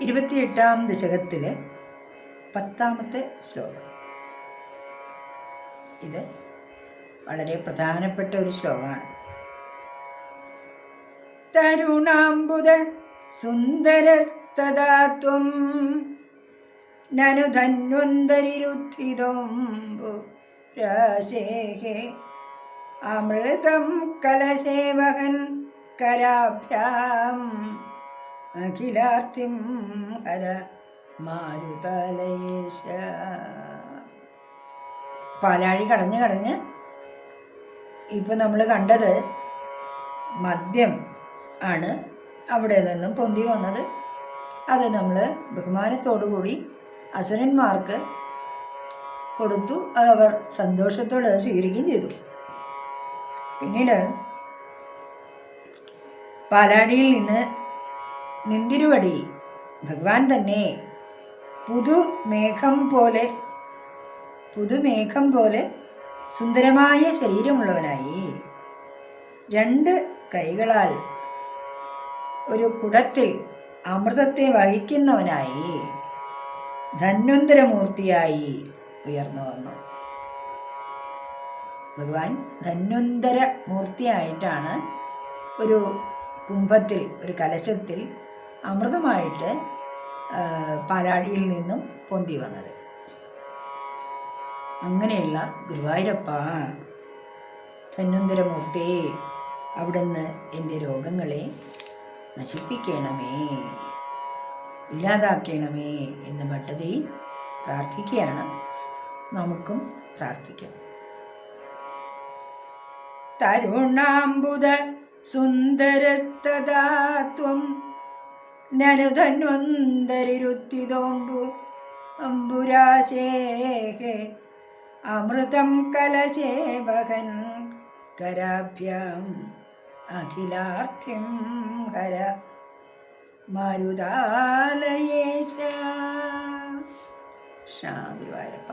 ഇരുപത്തിയെട്ടാം ദശകത്തിലെ പത്താമത്തെ ശ്ലോകം. ഇത് വളരെ പ്രധാനപ്പെട്ട ഒരു ശ്ലോകമാണ്. തരുണാംബുദ സുന്ദരസ്തദാത്വം നനു ധന്വന്തരിരുദ്ധിതോംബു രാശേഹേ അമൃതം കലശേവകൻ കരാഭ്യാം അഖിലാർത്തിം ഹര മാരുതലേശ. പാലാഴി കടഞ്ഞ് കടഞ്ഞ് ഇപ്പം നമ്മൾ കണ്ടത് മദ്യം ആണ് അവിടെ നിന്നും പൊന്തി വന്നത്. അത് നമ്മൾ ബഹുമാനത്തോടു കൂടി അസുരന്മാർക്ക് കൊടുത്തു. അത് അവർ സന്തോഷത്തോടെ സ്വീകരിക്കുകയും ചെയ്തു. പിന്നീട് പാലാടിയിൽ നിന്ന് നിന്തിരുവടി. ഭഗവാൻ തന്നെ പുതുമേഘം പോലെ പുതുമേഘം പോലെ സുന്ദരമായ ശരീരമുള്ളവനായി. രണ്ട് കൈകളാൽ ഒരു കുടത്തിൽ അമൃതത്തെ വഹിക്കുന്നവനായി. ധന്വന്തരമൂർത്തിയായി ഉയർന്നു വന്നു. ഭഗവാൻ ധന്വന്തര മൂർത്തിയായിട്ടാണ് ഒരു കുംഭത്തിൽ ഒരു കലശത്തിൽ അമൃതമായിട്ട് പാലാടിയിൽ നിന്നും പൊന്തി വന്നത്. അങ്ങനെയുള്ള ഗുരുവായൂരപ്പ ധന്വന്തരമൂർത്തി അവിടുന്ന് എന്റെ രോഗങ്ങളെ നശിപ്പിക്കണമേ ഇല്ലാതാക്കണമേ എന്ന് ഭട്ടതി പ്രാർത്ഥിക്കുകയാണ്. നമുക്കും പ്രാർത്ഥിക്കാം. തരുണാംബുദ സുന്ദരസ്തദാത്വം നനുധന്വന്തരിരുത്തിതോമ്പു അമ്പുരാശേഹേ. അമൃതം കലശേവകൻ കരാഭ്യം അഖിലാർത്ഥ്യം ഹര മരുതാലയേശ. ഗുരുവായൂരപ്പ.